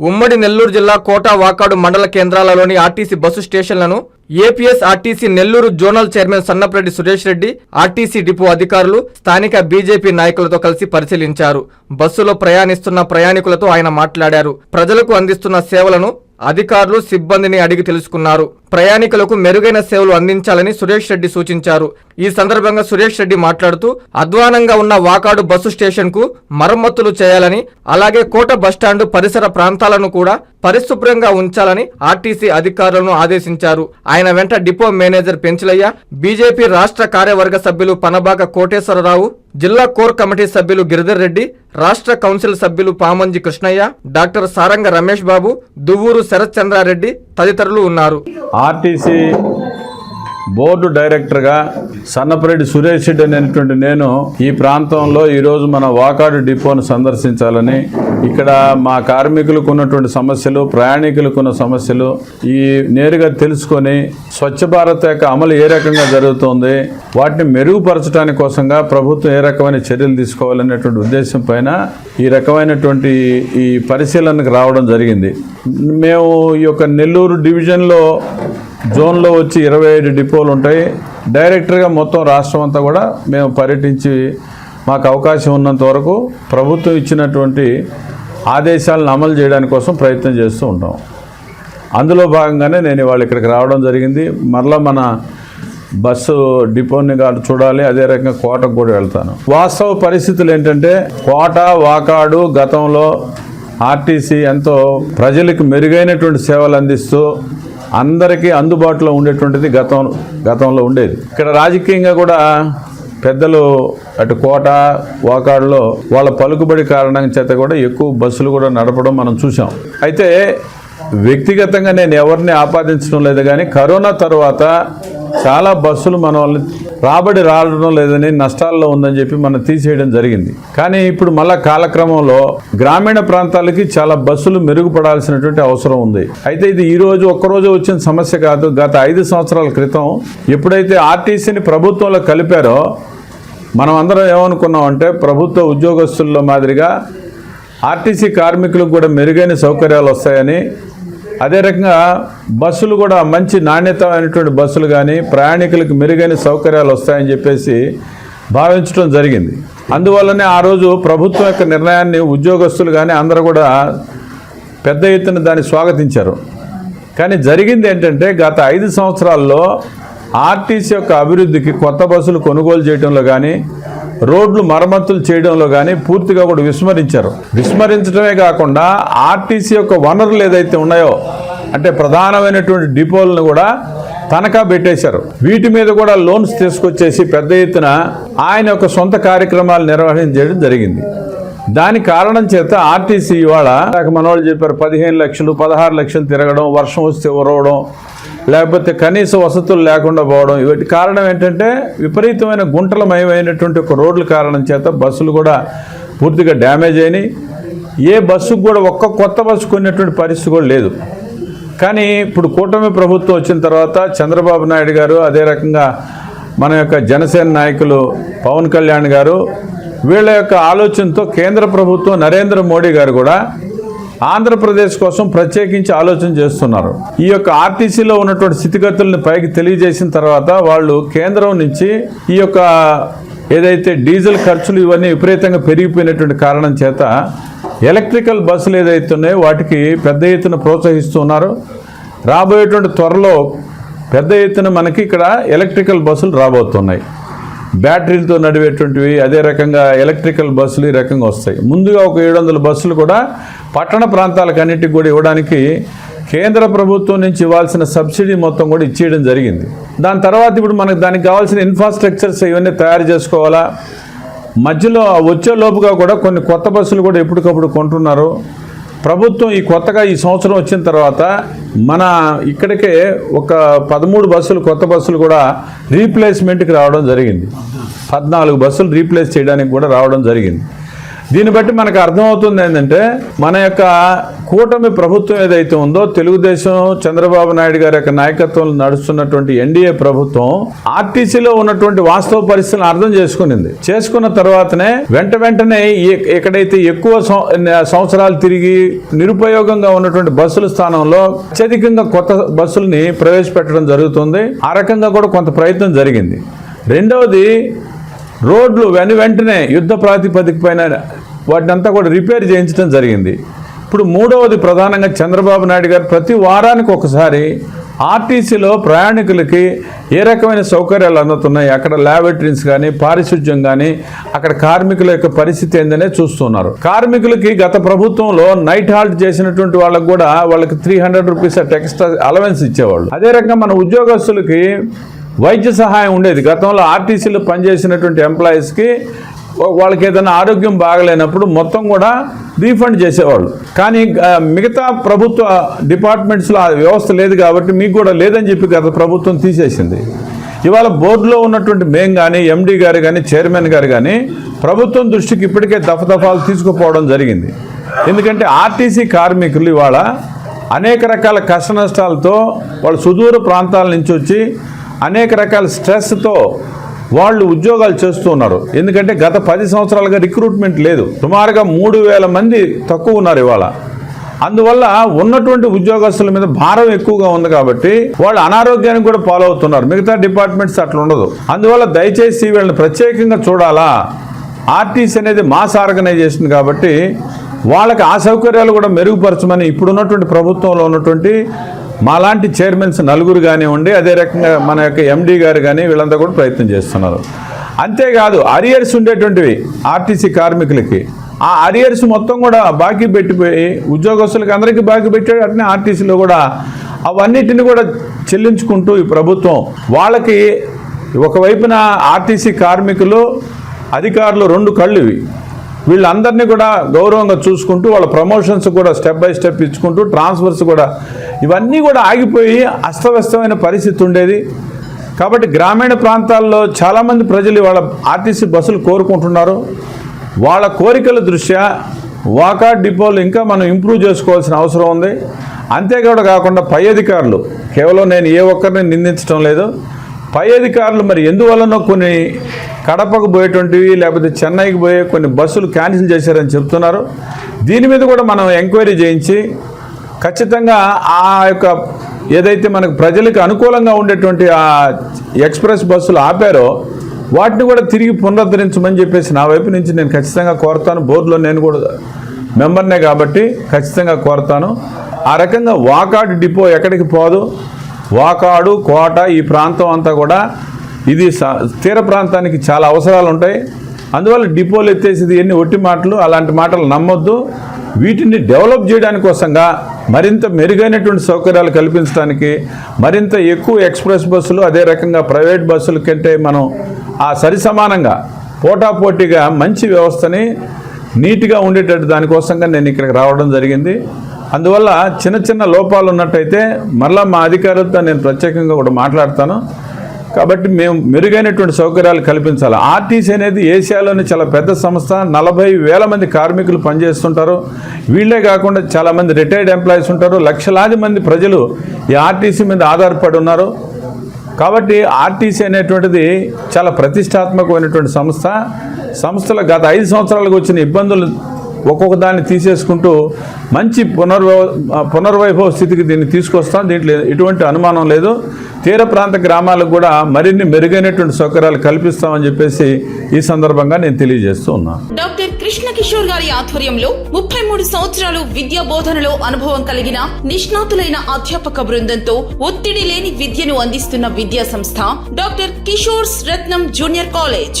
ఉమ్మడి నెల్లూరు జిల్లా కోట వాకాడు మండల కేంద్రాలలోని RTC bus స్టేషన్లను APS RTC Nellore zonal chairman Sannapareddy Suresh Reddy RTC depot అధికారులు స్థానిక బీజేపీ నాయకులతో కలిసి పరిశీలించారు. బస్సులో ప్రయాణిస్తున్న ప్రయాణికులతో ఆయన మాట్లాడారు. ప్రజలకు అందిస్తున్న సేవలను అధికారులు సిబ్బందిని అడిగి తెలుసుకున్నారు. ప్రయాణికులకు మెరుగైన సేవలు అందించాలని సురేష్ రెడ్డి సూచించారు. ఈ సందర్భంగా సురేష్ రెడ్డి మాట్లాడుతూ అధ్వానంగా ఉన్న వాకాడు బస్సు స్టేషన్కు మరమ్మతులు చేయాలని అలాగే కోట బస్టాండు పరిసర ప్రాంతాలను కూడా పరిశుభ్రంగా ఉంచాలని ఆర్టీసీ అధికారులను ఆదేశించారు. ఆయన వెంట డిపో మేనేజర్ పెంచలయ్య బీజేపీ రాష్ట్ర కార్యవర్గ సభ్యులు పనబాక కోటేశ్వరరావు జిల్లా కోర్ కమిటీ సభ్యులు గిరిధర్ రెడ్డి రాష్ట్ర కౌన్సిల్ సభ్యులు పామంజి కృష్ణయ్య డాక్టర్ సారంగ రమేష్ బాబు దువ్వూరు శరత్ చంద్రారెడ్డి తదితరులు ఉన్నారు. ఆర్టీసీ బోర్డు డైరెక్టర్గా సన్నపరెడ్డి సురేష్ రెడ్డి అనేటువంటి నేను ఈ ప్రాంతంలో ఈరోజు మన వాకాడు డిపోను సందర్శించాలని ఇక్కడ మా కార్మికులకు ఉన్నటువంటి సమస్యలు ప్రయాణికులకు ఉన్న సమస్యలు ఈ నేరుగా తెలుసుకొని స్వచ్ఛ భారత్ యొక్క అమలు ఏ రకంగా జరుగుతోంది వాటిని మెరుగుపరచడానికి కోసంగా ప్రభుత్వం ఏ రకమైన చర్యలు తీసుకోవాలనేటువంటి ఉద్దేశం పైన ఈ రకమైనటువంటి ఈ పరిశీలనకు రావడం జరిగింది. మేము ఈ యొక్క నెల్లూరు డివిజన్లో జోన్లో వచ్చి ఇరవై ఐదు డిపోలు ఉంటాయి. డైరెక్టర్గా మొత్తం రాష్ట్రం అంతా కూడా మేము పర్యటించి మాకు అవకాశం ఉన్నంత వరకు ప్రభుత్వం ఇచ్చినటువంటి ఆదేశాలను అమలు చేయడానికి కోసం ప్రయత్నం చేస్తూ ఉంటాం. అందులో భాగంగానే నేను ఇవాళ ఇక్కడికి రావడం జరిగింది. మరలా మన బస్సు డిపోని కాదు చూడాలి. అదే రకంగా కోటకు కూడా వెళ్తాను. వాస్తవ పరిస్థితులు ఏంటంటే కోట వాకాడు గతంలో ఆర్టీసీ ఎంతో ప్రజలకు మెరుగైనటువంటి సేవలు అందిస్తూ అందరికీ అందుబాటులో ఉండేటువంటిది గతం గతంలో ఉండేది. ఇక్కడ రాజకీయంగా కూడా పెద్దలు అటు కోట వాకాడులో వాళ్ళ పలుకుబడి కారణం చేత కూడా ఎక్కువ బస్సులు కూడా నడపడం మనం చూసాం అయితే వ్యక్తిగతంగా నేను ఎవరిని ఆపాదించడం లేదు కానీ కరోనా తర్వాత చాలా బస్సులు మన వాళ్ళని రాబడి రావడం లేదని నష్టాల్లో ఉందని చెప్పి మనం తీసేయడం జరిగింది. కానీ ఇప్పుడు మళ్ళా కాలక్రమంలో గ్రామీణ ప్రాంతాలకి చాలా బస్సులు మెరుగుపడాల్సినటువంటి అవసరం ఉంది. అయితే ఇది ఈ రోజు ఒక్కరోజు వచ్చిన సమస్య కాదు. గత ఐదు సంవత్సరాల క్రితం ఎప్పుడైతే ఆర్టీసీని ప్రభుత్వంలో కలిపారో మనం అందరం ఏమనుకున్నాం అంటే ప్రభుత్వ ఉద్యోగస్తుల్లో మాదిరిగా ఆర్టీసీ కార్మికులకు కూడా మెరుగైన సౌకర్యాలు వస్తాయని అదే రకంగా బస్సులు కూడా మంచి నాణ్యత అయినటువంటి బస్సులు కానీ ప్రయాణికులకు మెరుగైన సౌకర్యాలు వస్తాయని చెప్పేసి భావించడం జరిగింది. అందువల్లనే ఆ రోజు ప్రభుత్వం యొక్క నిర్ణయాన్ని ఉద్యోగస్తులు కానీ అందరూ కూడా పెద్ద ఎత్తున దాన్ని స్వాగతించారు. కానీ జరిగింది ఏంటంటే గత ఐదు సంవత్సరాల్లో ఆర్టీసీ యొక్క అభివృద్ధికి కొత్త బస్సులు కొనుగోలు చేయడంలో కానీ రోడ్లు మరమ్మతులు చేయడంలో కానీ పూర్తిగా కూడా విస్మరించారు. విస్మరించడమే కాకుండా ఆర్టీసీ యొక్క వనరులు ఏదైతే ఉన్నాయో అంటే ప్రధానమైనటువంటి డిపోలను కూడా తనఖా పెట్టేశారు. వీటి మీద కూడా లోన్స్ తీసుకొచ్చేసి పెద్ద ఎత్తున ఆయన యొక్క సొంత కార్యక్రమాలు నిర్వహించడం జరిగింది. దాని కారణం చేత ఆర్టీసీ ఇవాళ మనవాళ్ళు చెప్పారు పదిహేను లక్షలు పదహారు లక్షలు తిరగడం వర్షం వస్తే ఉరవడం లేకపోతే కనీస వసతులు లేకుండా పోవడం వీటి కారణం ఏంటంటే విపరీతమైన గుంటలమయమైనటువంటి ఒక రోడ్ల కారణం చేత బస్సులు కూడా పూర్తిగా డ్యామేజ్ అయినాయి. ఏ బస్సుకు కూడా ఒక్క కొత్త బస్సు కొనేటువంటి పరిస్థితి కూడా లేదు. కానీ ఇప్పుడు కూటమి ప్రభుత్వం వచ్చిన తర్వాత చంద్రబాబు నాయుడు గారు అదే రకంగా మన యొక్క జనసేన నాయకులు పవన్ కళ్యాణ్ గారు వీళ్ళ యొక్క ఆలోచనతో కేంద్ర ప్రభుత్వం నరేంద్ర మోడీ గారు కూడా ఆంధ్రప్రదేశ్ కోసం ప్రత్యేకించి ఆలోచన చేస్తున్నారు. ఈ యొక్క ఆర్టీసీలో ఉన్నటువంటి స్థితిగతులను పైకి తెలియజేసిన తర్వాత వాళ్ళు కేంద్రం నుంచి ఈ యొక్క ఏదైతే డీజిల్ ఖర్చులు ఇవన్నీ విపరీతంగా పెరిగిపోయినటువంటి కారణం చేత ఎలక్ట్రికల్ బస్సులు ఏదైతే ఉన్నాయో వాటికి పెద్ద ఎత్తున ప్రోత్సహిస్తున్నారు రాబోయేటువంటి త్వరలో పెద్ద ఎత్తున మనకి ఇక్కడ ఎలక్ట్రికల్ బస్సులు రాబోతున్నాయి. బ్యాటరీలతో నడివేటువంటివి అదే రకంగా ఎలక్ట్రికల్ బస్సులు ఈ రకంగా వస్తాయి. ముందుగా ఒక ఏడు వందల బస్సులు కూడా పట్టణ ప్రాంతాలకన్నిటికి కూడా ఇవ్వడానికి కేంద్ర ప్రభుత్వం నుంచి ఇవ్వాల్సిన సబ్సిడీ మొత్తం కూడా ఇచ్చేయడం జరిగింది. దాని తర్వాత ఇప్పుడు మనకు దానికి కావాల్సిన ఇన్ఫ్రాస్ట్రక్చర్స్ ఇవన్నీ తయారు చేసుకోవాలా? మధ్యలో వచ్చే లోపుగా కూడా కొన్ని కొత్త బస్సులు కూడా ఎప్పటికప్పుడు కొంటున్నారు. ప్రభుత్వం ఈ కొత్తగా ఈ సంవత్సరం వచ్చిన తర్వాత మన ఇక్కడికే ఒక పదమూడు బస్సులు కొత్త బస్సులు కూడా రీప్లేస్మెంట్కి రావడం జరిగింది. పద్నాలుగు బస్సులు రీప్లేస్ చేయడానికి కూడా రావడం జరిగింది. దీన్ని బట్టి మనకు అర్థమవుతుంది ఏంటంటే మన యొక్క కూటమి ప్రభుత్వం ఏదైతే ఉందో తెలుగుదేశం చంద్రబాబు నాయుడు గారి యొక్క నాయకత్వంలో నడుస్తున్నటువంటి ఎన్డీఏ ప్రభుత్వం ఆర్టీసీలో ఉన్నటువంటి వాస్తవ పరిస్థితులను అర్థం చేసుకునింది. చేసుకున్న తర్వాతనే వెంట వెంటనే ఎక్కడైతే ఎక్కువ సంవత్సరాలు తిరిగి నిరుపయోగంగా ఉన్నటువంటి బస్సుల స్థానంలో అత్యధికంగా కొత్త బస్సుల్ని ప్రవేశపెట్టడం జరుగుతుంది. ఆ రకంగా కూడా కొంత ప్రయత్నం జరిగింది. రెండవది రోడ్లు వెను వెంటనే యుద్ధ ప్రాతిపదిక పైన వాటిని అంతా కూడా రిపేర్ చేయించడం జరిగింది. ఇప్పుడు మూడవది ప్రధానంగా చంద్రబాబు నాయుడు గారు ప్రతి వారానికి ఒకసారి ఆర్టీసీలో ప్రయాణికులకి ఏ రకమైన సౌకర్యాలు అందుతున్నాయి? అక్కడ ల్యాబొరేటరీస్ కానీ పారిశుధ్యం కానీ అక్కడ కార్మికుల యొక్క పరిస్థితి ఏందనే చూస్తున్నారు. కార్మికులకి గత ప్రభుత్వంలో నైట్ హాల్ట్ చేసినటువంటి వాళ్ళకి కూడా వాళ్ళకి three hundred rupees extra allowance ఇచ్చేవాళ్ళు. అదే రకంగా మన ఉద్యోగస్తులకి వైద్య సహాయం ఉండేది. గతంలో ఆర్టీసీలో పనిచేసినటువంటి ఎంప్లాయీస్కి వాళ్ళకి ఏదైనా ఆరోగ్యం బాగలేనప్పుడు మొత్తం కూడా రీఫండ్ చేసేవాళ్ళు. కానీ మిగతా ప్రభుత్వ డిపార్ట్మెంట్స్లో ఆ వ్యవస్థ లేదు కాబట్టి మీకు కూడా లేదని చెప్పి గత ప్రభుత్వం తీసేసింది. ఇవాళ బోర్డులో ఉన్నటువంటి మేం కానీ ఎండీ గారు కానీ చైర్మన్ గారు కానీ ప్రభుత్వం దృష్టికి ఇప్పటికే దఫదఫాలు తీసుకుపోవడం జరిగింది. ఎందుకంటే ఆర్టీసీ కార్మికులు ఇవాళ అనేక రకాల కష్ట నష్టాలతో వాళ్ళు సుదూర ప్రాంతాల నుంచి వచ్చి అనేక రకాల స్ట్రెస్తో వాళ్ళు ఉద్యోగాలు చేస్తూ ఉన్నారు ఎందుకంటే గత పది సంవత్సరాలుగా రిక్రూట్మెంట్ లేదు. సుమారుగా మూడు వేల మంది తక్కువ ఉన్నారు ఇవాళ. అందువల్ల ఉన్నటువంటి ఉద్యోగస్తుల మీద భారం ఎక్కువగా ఉంది కాబట్టి వాళ్ళు అనారోగ్యానికి కూడా పాలవుతున్నారు. మిగతా డిపార్ట్మెంట్స్ అట్లా ఉండదు. అందువల్ల దయచేసి వీళ్ళని ప్రత్యేకంగా చూడాలా? ఆర్టీసీ అనేది మాస్ ఆర్గనైజేషన్ కాబట్టి వాళ్ళకి ఆ సౌకర్యాలు కూడా మెరుగుపరచమని ఇప్పుడున్నటువంటి ప్రభుత్వంలో ఉన్నటువంటి మాలాంటి చైర్మన్స్ నలుగురు కానివ్వండి అదే రకంగా మన యొక్క ఎండీ గారు కానీ వీళ్ళంతా కూడా ప్రయత్నం చేస్తున్నారు. అంతేకాదు అరియర్స్ ఉండేటువంటివి ఆర్టీసీ కార్మికులకి. ఆ అరియర్స్ మొత్తం కూడా బాకీ పెట్టిపోయి ఉద్యోగస్తులకి అందరికీ బాకీ పెట్టాడు. అట్నే ఆర్టీసీలో కూడా అవన్నిటిని కూడా చెల్లించుకుంటూ ఈ ప్రభుత్వం వాళ్ళకి ఒకవైపున ఆర్టీసీ కార్మికులు అధికారులు రెండు కళ్ళు ఇవి. వీళ్ళందరినీ కూడా గౌరవంగా చూసుకుంటూ వాళ్ళ ప్రమోషన్స్ కూడా స్టెప్ బై స్టెప్ ఇచ్చుకుంటూ ట్రాన్స్ఫర్స్ కూడా ఇవన్నీ కూడా ఆగిపోయి అస్తవ్యస్తమైన పరిస్థితి ఉండేది. కాబట్టి గ్రామీణ ప్రాంతాల్లో చాలామంది ప్రజలు వాళ్ళ ఆర్టీసీ బస్సులు కోరుకుంటున్నారు. వాళ్ళ కోరికల దృష్ట్యా వాకా డిపోలు ఇంకా మనం ఇంప్రూవ్ చేసుకోవాల్సిన అవసరం ఉంది. అంతేకాదు కాకుండా పై అధికారులు కేవలం నేను ఏ ఒక్కరిని నిందించడం లేదు. పై అధికారులు మరి ఎందువలనో కొన్ని కడపకు పోయేటువంటివి లేకపోతే చెన్నైకి పోయే కొన్ని బస్సులు క్యాన్సిల్ చేశారని చెప్తున్నారు. దీని మీద కూడా మనం ఎంక్వైరీ చేయించి ఖచ్చితంగా ఆ యొక్క ఏదైతే మనకు ప్రజలకు అనుకూలంగా ఉండేటువంటి ఆ ఎక్స్ప్రెస్ బస్సులు ఆపారో వాటిని కూడా తిరిగి పునరుద్ధరించమని చెప్పేసి నా వైపు నుంచి నేను ఖచ్చితంగా కోరుతాను. బోర్డులో నేను కూడా మెంబర్నే కాబట్టి ఖచ్చితంగా కోరుతాను. ఆ రకంగా వాకాడు డిపో ఎక్కడికి పోదు. వాకాడు కోట ఈ ప్రాంతం అంతా కూడా ఇది తీర ప్రాంతానికి చాలా అవసరాలు ఉంటాయి. అందువల్ల డిపోలు ఎత్తేసేది ఎన్ని ఒట్టి మాటలు అలాంటి మాటలు నమ్మొద్దు. వీటిని డెవలప్ చేయడానికి కోసంగా మరింత మెరుగైనటువంటి సౌకర్యాలు కల్పించడానికి మరింత ఎక్కువ ఎక్స్ప్రెస్ బస్సులు అదే రకంగా ప్రైవేట్ బస్సుల కంటే మనం ఆ సరిసమానంగా పోటాపోటీగా మంచి వ్యవస్థని నీట్గా ఉండేటట్టు దానికోసంగా నేను ఇక్కడికి రావడం జరిగింది. అందువల్ల చిన్న చిన్న లోపాలు ఉన్నట్టయితే మరలా మా అధికారులతో నేను ప్రత్యేకంగా కూడా మాట్లాడతాను. కాబట్టి మేము మెరుగైనటువంటి సౌకర్యాలు కల్పించాలి. ఆర్టీసీ అనేది ఏషియాలోని చాలా పెద్ద సంస్థ. నలభై వేల మంది కార్మికులు పనిచేస్తుంటారు. వీళ్ళే కాకుండా చాలామంది రిటైర్డ్ ఎంప్లాయీస్ ఉంటారు. లక్షలాది మంది ప్రజలు ఈ ఆర్టీసీ మీద ఆధారపడి ఉన్నారు. కాబట్టి ఆర్టీసీ అనేటువంటిది చాలా ప్రతిష్టాత్మకమైనటువంటి సంస్థ. సంస్థల గత ఐదు సంవత్సరాలకు వచ్చిన ఇబ్బందులు ఒక్కొక్క దాన్ని తీసేసుకుంటూ మంచి పునర్వ పునర్వైభవ స్థితికి దీన్ని తీసుకొస్తాం. దీంట్లో ఎటువంటి అనుమానం లేదు. తీర ప్రాంత గ్రామాలకు కూడా మరిన్ని మెరుగైనటువంటి సౌకర్యాలు కల్పిస్తామని చెప్పేసి ఈ సందర్భంగా నేను తెలియజేస్తూ ఉన్నాను డాక్టర్ కృష్ణ కిషోర్ గారి ఆధ్వర్యంలో ముప్పై మూడు సంవత్సరాలు విద్యా బోధనలో అనుభవం కలిగిన నిష్ణాతులైన అధ్యాపక బృందంతో ఒత్తిడి లేని విద్యను అందిస్తున్న విద్యా సంస్థ doctor Kishore's Ratnam junior college.